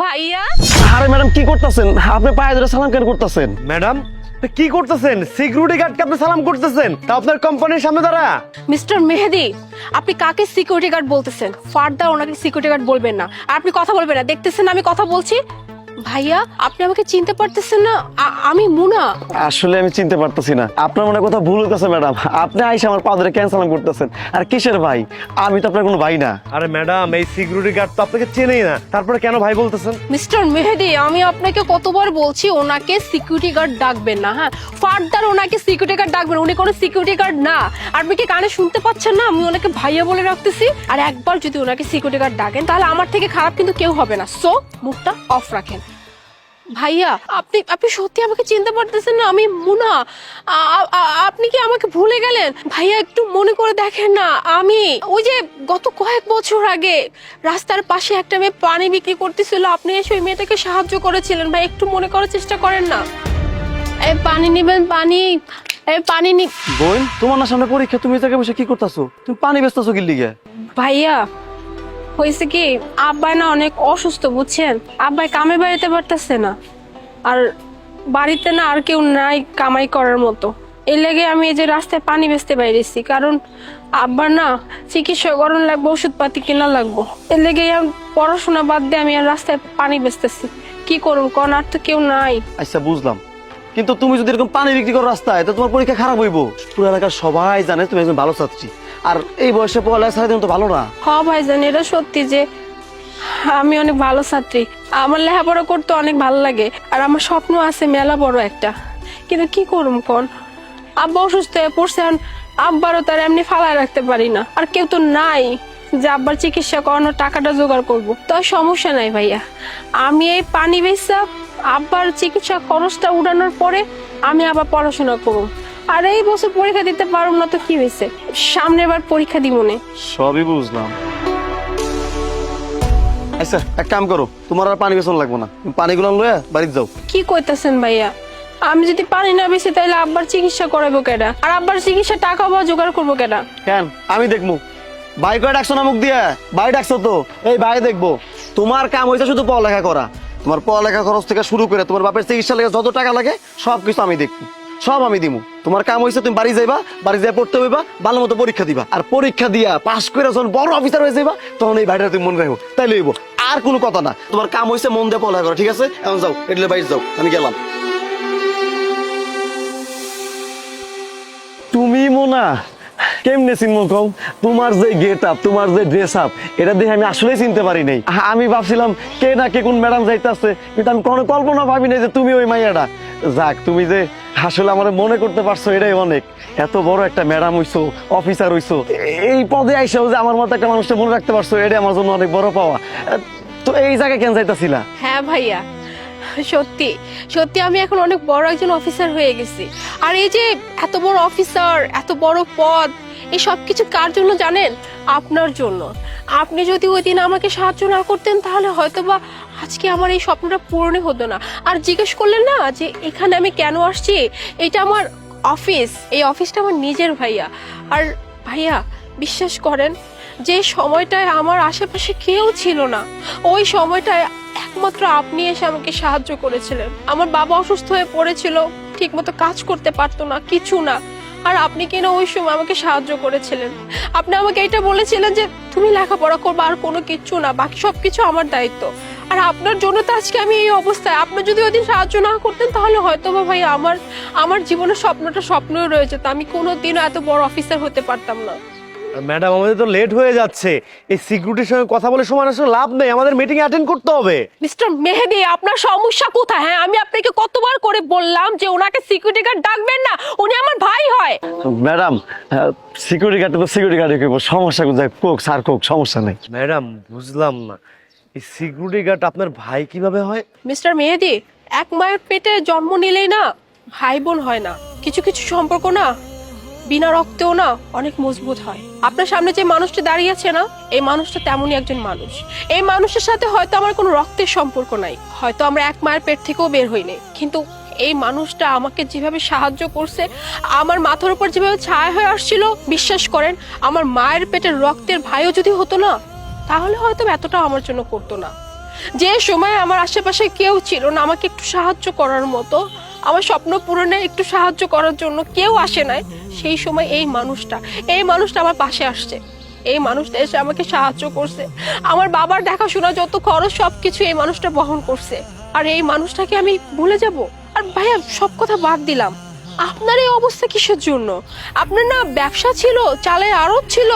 ভাইয়া? আরে ম্যাডাম কি করতেছেন? আপনি পায়ে ধরে সালাম কেন করতেছেন? ম্যাডাম কি করতেছেন? সিকিউরিটি গার্ডকে আপনি সালাম করতেছেন? তা আপনার কোম্পানির সামনে দাঁড়া। মিস্টার মেহেদি আপনি কাকে সিকিউরিটি গার্ড বলতেছেন? ফার্দার ওনাকে সিকিউরিটি গার্ড বলবেন না। আর আপনি কথা বলবেন না। দেখতেছেন আমি কথা বলছি? ভাইয়া আপনি আমাকে চিনতে পারতেছেন না আমি মুনা। আসলে আমি চিনতে পারতেছি না। আপনার মনে কথা ভুল হইতেছে ম্যাডাম। আপনি আইসা আমার পা ধরে কেন সালাম করতেছেন। আর কিসের ভাই? আমি তো আপনার কোনো ভাই না। আরে ম্যাডাম এই সিকিউরিটি গার্ড তো আপনাকে চেনেই না। তারপরে কেন ভাই বলতেছেন? মিস্টার মেহেদি আমি আপনাকে কতবার বলছি ওনাকে সিকিউরিটি গার্ড ডাকবেন না হ্যাঁ? ফার্দার ওনাকে সিকিউরিটি গার্ড ডাকবেন উনি কোনো সিকিউরিটি গার্ড না। আর আপনি কি কানে শুনতে পাচ্ছেন না? আমি ওনাকে ভাইয়া বলে রাখতেছি। আর একবার যদি ওনাকে সিকিউরিটি গার্ড ডাকেন তাহলে আমার থেকে খারাপ কিন্তু কেউ হবে না। সো মুখটা অফ রাখেন। ভাইয়া আপনি আপনি সত্যি আমাকে চিনতে পারতেছেন না আমি মুনা। আপনি কি আমাকে ভুলে গেলেন? ভাইয়া একটু মনে করে দেখেন না আমি ওই যে গত কয়েক বছর আগে রাস্তার পাশে একটা মেয়ে পানি বিক্রি করতেছিল আপনি এসে ওই মেয়েটাকে সাহায্য করেছিলেন। ভাই একটু মনে করার চেষ্টা করেন না। এই পানি নিবেন পানি এই পানি নি বোন তোমার না সামনে পরীক্ষা তুমি জায়গায় বসে কি করতেছো? তুমি পানি বেচতেছো কি লিগে ভাইয়া হয়েছে কি, আব্বাই না অনেক অসুস্থ, বুঝছেন? আব্বাই কামে বাড়িতে পারতেছে না। আর বাড়িতে না আর কেউ নাই কামাই করার মতো। এই লেগে আমি এই যে রাস্তায় পানি বেচতে বাইরেছি, কারণ আব্বার না চিকিৎসা করণ লাগবে, ওষুধপাতি কেনা লাগবো। এর লেগে পড়াশোনা বাদ দিয়ে আমি আর রাস্তায় পানি বেচতেছি। কি করুন কোন, আর তো কেউ নাই। আচ্ছা বুঝলাম। কিন্তু তুমি যদি এরকম পানি বিক্রি করো রাস্তায়, তো তোমার পরীক্ষা খারাপ হইব। পুরো এলাকার সবাই জানে তুমি একজন ভালো ছাত্রী। আর এই বয়সে পড়ালেখা ছাড়া দিন তো ভালো না। হ ভাইজান, এটা সত্যি যে আমি অনেক ভালো ছাত্রী। আমার লেখাপড়া করতে অনেক ভালো লাগে, আর আমার স্বপ্ন আছে মেলা বড় একটা। কিন্তু কি করুম কোন? আব্বা অসুস্থ হয়ে পড়ছে আব্বারও তার এমনি ফালায় রাখতে পারি না। আর কেউ তো নাই যে আব্বার চিকিৎসা করানোর টাকাটা জোগাড় করব। তো সমস্যা নাই ভাইয়া। আমি এই পানি বেচা, আব্বার চিকিৎসা খরচটা উড়ানোর পরে আমি আবার পড়াশোনা করব আর এই বছর পরীক্ষা দিতে পারুম না তো কি হয়েছে? সামনের বার পরীক্ষা দিব মনে সবই বুঝলাম। আচ্ছা এক কাম করো তোমার আর পানি বেসন লাগবে না। তুমি পানিগুলো লয়ে বাড়িতে যাও। কি কইতাছেন ভাইয়া? আমি যদি পানি না বেশি তাহলে আব্বার চিকিৎসা করাবো কেডা? আর আব্বার চিকিৎসা টাকা বা জোগাড় করব কেডা? কেন? আমি দেখব। ভাই কয়ে ডাকছো না মুখ দিয়ে? ভাই ডাকছো তো? এই ভাই দেখব। তোমার কাম হয়েছে শুধু পড়ালেখা করা। তোমার পড়ালেখা খরচ থেকে শুরু করে তোমার বাপের চিকিৎসা লেগে যত টাকা লাগে সব কিছু আমি দেখব। সব আমি দিমু। তোমার কাম হয়েছে তুমি বাড়ি যাইবা, বাড়ি যাই পড়তে হইবা, ভালো মতো পরীক্ষা দিবা। আর পরীক্ষা দিয়া পাস করে যখন বড় অফিসার হয়ে যাইবা, তখন এই ভাইটা তুমি মনে রাখব তাই লইব আর কোনো কথা না। তোমার কাম হয়েছে মন দিয়ে পড়ালেখা করো, ঠিক আছে? এখন যাও এটলে বাইরে যাও, আমি গেলাম। তুমি মোনা, কেমনে চিনবো কম তোমার যে গেট আপ তোমার যে ড্রেস আপ এটা দেখে আমি আসলেই চিনতে পারি নাই। আমি ভাবছিলাম কে না কে কোন ম্যাডাম যাইতেছে, কিন্তু আমি কোনো কল্পনা ভাবি নাই যে তুমি ওই মাইয়াটা। যাক, তুমি যে আসলে আমার মনে করতে পারছ, এটাই অনেক। এত বড় একটা ম্যাডাম হইছো অফিসার হইছো, এই পদে আইসাও যে আমার মতো একটা মানুষটা মনে রাখতে পারছ, এটাই আমার জন্য অনেক বড় পাওয়া। তো এই জায়গায় কেন যাইতাছিলা? হ্যাঁ ভাইয়া, সত্যি সত্যি আমি এখন অনেক বড় একজন অফিসার হয়ে গেছি। আর এই যে এত বড় অফিসার এত বড় পদ এই সব কিছু কার জন্য জানেন? আপনার জন্য। আপনি যদি ওই দিন আমাকে সাহায্য না করতেন, তাহলে হয়তো বা আজকে আমার এই স্বপ্নটা পূরণই হতো না। আর জিজ্ঞেস করলেন না যে এখানে আমি কেন আসছি? এটা আমার অফিস। এই অফিসটা আমার নিজের ভাইয়া। আর ভাইয়া, বিশ্বাস করেন, যে সময়টায় আমার আশেপাশে কেউ ছিল না, ওই সময়টায় একমাত্র আপনি এসে আমাকে সাহায্য করেছিলেন। আমার বাবা অসুস্থ হয়ে পড়েছিল, ঠিকমতো কাজ করতে পারতো না, কিছু না। আর আপনি কিনা ওই সময় আমাকে সাহায্য করেছিলেন? আপনি আমাকে এটা বলেছিলেন যে তুমি লেখাপড়া করবে আর কোনো কিচ্ছু না বাকি সব কিছু আমার দায়িত্ব। আর আপনার জন্য তো আজকে আমি এই অবস্থায়। আপনি যদি ওই দিন সাহায্য না করতেন তাহলে হয়তো বা ভাই আমার আমার জীবনের স্বপ্নটা স্বপ্নই রয়ে যেত। আমি কোনোদিনও এত বড় অফিসার হতে পারতাম না। ম্যাডাম আমাদের তো লেট হয়ে যাচ্ছে। এই সিকিউরিটির সঙ্গে কথা বলে সময় আসলে লাভ নেই। আমাদের মিটিং অ্যাটেন্ড করতে হবে। মিস্টার মেহেদি আপনার সমস্যা কোথায়? হ্যাঁ আমি আপনাকে কতবার করে বললাম যে ওনাকে সিকিউরিটি গার্ড ডাকবেন না? উনি আমার হয় ম্যাডাম সিকিউরিটি গার্ড তো সিকিউরিটি গার্ড সমস্যা কোথায়? কোক স্যার কোক সমস্যা নেই। ম্যাডাম বুঝলাম না। এই সিকিউরিটি গার্ড আপনার ভাই কীভাবে হয়? মিস্টার মেহেদি এক মায়ের পেটে জন্ম নিলেই না ভাই বোন হয় না। কিছু কিছু সম্পর্ক না বিনা রক্তেও না অনেক মজবুত হয়। আপনার সামনে যে মানুষটা দাঁড়িয়ে আছে না এই মানুষটা তেমনই একজন মানুষ। এই মানুষের সাথে হয়তো আমার কোনো রক্তের সম্পর্ক নাই। হয়তো আমরা এক মায়ের পেট থেকেও বের হইনি কিন্তু এই মানুষটা আমাকে যেভাবে সাহায্য করছে, আমার মাথার উপর যেভাবে ছায়া হয়ে আসছিল, বিশ্বাস করেন, আমার মায়ের পেটের রক্তের ভাইও যদি হতো না, তাহলে হয়তো এতটা আমার জন্য করতো না। যে সময় আমার আশেপাশে কেউ ছিল না, আমাকে একটু সাহায্য করার মতো, আমার স্বপ্ন পূরণে একটু সাহায্য করার জন্য কেউ আসে নাই, সেই সময় এই মানুষটা এই মানুষটা আমার পাশে আসছে। এই মানুষটা এসে আমাকে সাহায্য করছে। আমার বাবার দেখাশোনা যত খরচ, সবকিছু এই মানুষটা বহন করছে। আর এই মানুষটাকে আমি ভুলে যাব। আর ভাইয়া, সব কথা বাদ দিলাম। আপনার এই অবস্থা কিসের জন্য? আপনার না ব্যবসা ছিল, চালের আড়ত ছিল।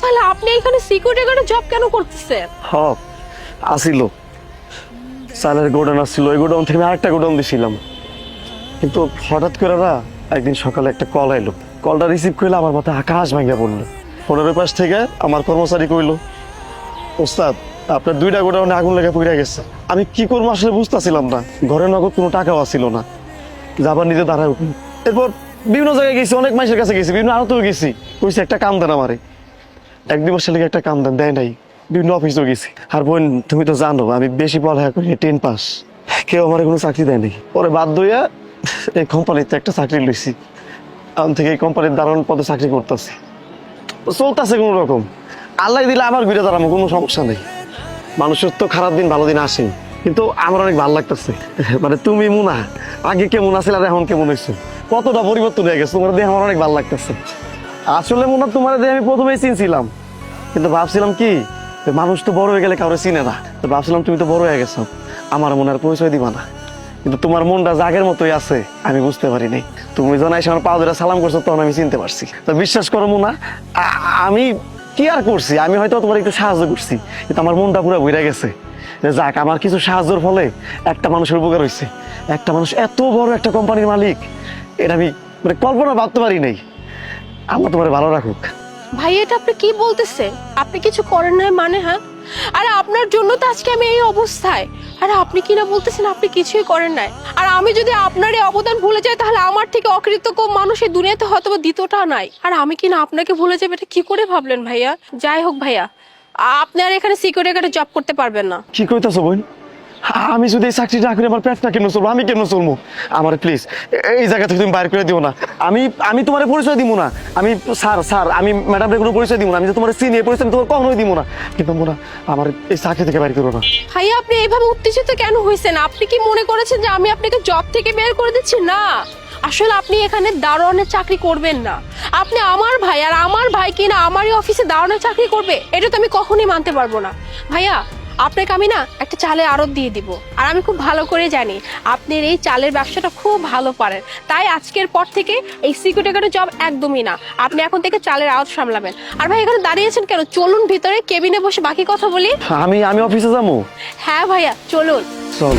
তাহলে আপনি এখানে সিকিউরিটি গার্ডে জব কেন করতেছেন? হ, আসিল। চালের গোডাউন আসছিল ওই গোডাউন থেকে আমি আরেকটা গোডাউন দিছিলাম। কিন্তু হঠাৎ করে না একদিন সকালে একটা কল এলো কলটা রিসিভ করলে আমার মাথায় আকাশ ভাঙিয়া পড়ল। ফোনের পাশ থেকে আমার কর্মচারী কইলো, ওস্তাদ আপনার দুইটা গোডাউনে আগুন লেগে পড়ে গেছে। আমি কি করব আসলে বুঝতেছিলাম না। ঘরে নগদ কোনো টাকাও আসছিল না। যাবার নিজে দাঁড়ায় উঠি। এরপর বিভিন্ন জায়গায় গেছি, অনেক মানুষের কাছে গেছি, বিভিন্ন আহতেও গেছি। কইছে, একটা কাম দেন আমারে। এক দিবসের লেগে একটা কাম দেন, দেয় নাই। বিভিন্ন অফিসেও গেছি। আর বোন, তুমি তো জানো, আমি বেশি পড়ালেখা করি, টেন পাস। কেউ আমার কোনো চাকরি দেয় নাই। পরে বাদ দইয়া এই কোম্পানিতে একটা চাকরি লইছি। আমি থেকে এই কোম্পানির দারুণ পদে চাকরি করতেছি। চলতেছে কোনো রকম আল্লাহ দিলে আমার ঘুরে দাঁড়াবো কোনো সমস্যা নেই। মানুষের তো খারাপ দিন, ভালো দিন আসে কিন্তু আমার অনেক ভালো লাগতেছে। মানে তুমি মুনা, আগে কেমন আছিল আর এখন কেমন হয়েছে? কতটা পরিবর্তন হয়ে গেছে, তোমার দেখে আমার অনেক ভালো লাগতেছে। আসলে মুনা, তোমার দেখে আমি প্রথমেই চিনছিলাম। কিন্তু ভাবছিলাম কি মানুষ তো বড় হয়ে গেলে কাউরে চিনে না। তো ভাবছিলাম তুমি তো বড় হয়ে গেছো, আমার মনে আর পরিচয় দিবা না। কিন্তু তোমার মনটা জাগের মতোই আছে, আমি বুঝতে পারি নাই তুমি যখন এসে আমার পা সালাম করছ, তখন আমি চিনতে পারছি। তো বিশ্বাস করো মুনা আমি কি আর করছি? আমি হয়তো তোমার একটু সাহায্য করছি, কিন্তু আমার মনটা পুরো বইরা গেছে। যে যাক, আমার কিছু সাহায্যের ফলে একটা মানুষের উপকার হয়েছে একটা মানুষ এত বড় একটা কোম্পানির মালিক, এটা আমি মানে কল্পনা ভাবতে পারি নাই। আল্লাহ তোমার ভালো রাখুক। ভাই, এটা আপনি কি বলতেছে আপনি কিছু করেন নাই মানে হ্যাঁ? আরে আপনার জন্য তো আজকে আমি এই অবস্থায়। আর আপনি কি না বলতেছেন, আপনি কিছুই করেন নাই। আর আমি যদি আপনার এই অবদান ভুলে যাই, তাহলে আমার থেকে অকৃতজ্ঞ মানুষ এই দুনিয়াতে হয়তো দ্বিতীয়টা নাই। আর আমি কি না আপনাকে ভুলে যাবে, এটা কি করে ভাবলেন ভাইয়া? যাই হোক ভাইয়া আপনি আর এখানে সিকিউরিটি গার্ডে জব করতে পারবেন না। কি কইতাছো বোন? আমি যদি এই চাকরি না করি, আমার পেটটা কেন চলবো? আমি কেন চলবো আমার প্লিজ এই জায়গা থেকে তুমি বাইর করে দিও না। আমি আমি তোমার পরিচয় দিব না। আমি স্যার স্যার, আমি ম্যাডামের কোনো পরিচয় দিব না। আমি যে তোমার সিনিয়র পরিচয় তোমার কখনোই দিব না। কিন্তু মোনা, আমার এই চাকরি থেকে বাইর করো না। ভাইয়া, আপনি এইভাবে উত্তেজিত কেন হয়েছেন? আপনি কি মনে করেছেন যে আমি আপনাকে জব থেকে বের করে দিচ্ছি? না। আসলে আপনি এখানে দারোয়ানের চাকরি করবেন না। আপনি আমার ভাই, আর আমার ভাই কিনা আমারই অফিসে দারোয়ানের চাকরি করবে? এটা তো আমি কখনোই মানতে পারব না। ভাইয়া আপনাকে আমি না একটা চালের আড়ত দিয়ে দিব। আর আমি খুব ভালো করে জানি আপনার এই চালের ব্যবসাটা খুব ভালো পারেন। তাই আজকের পর থেকে এই সিকিউরিটি গার্ডের জব একদমই না। আপনি এখন থেকে চালের আড়ত সামলাবেন। আর ভাই এখানে দাঁড়িয়েছেন কেন? চলুন ভিতরে কেবিনে বসে বাকি কথা বলি। আমি আমি অফিসে যাব? হ্যাঁ ভাইয়া চলুন। চল।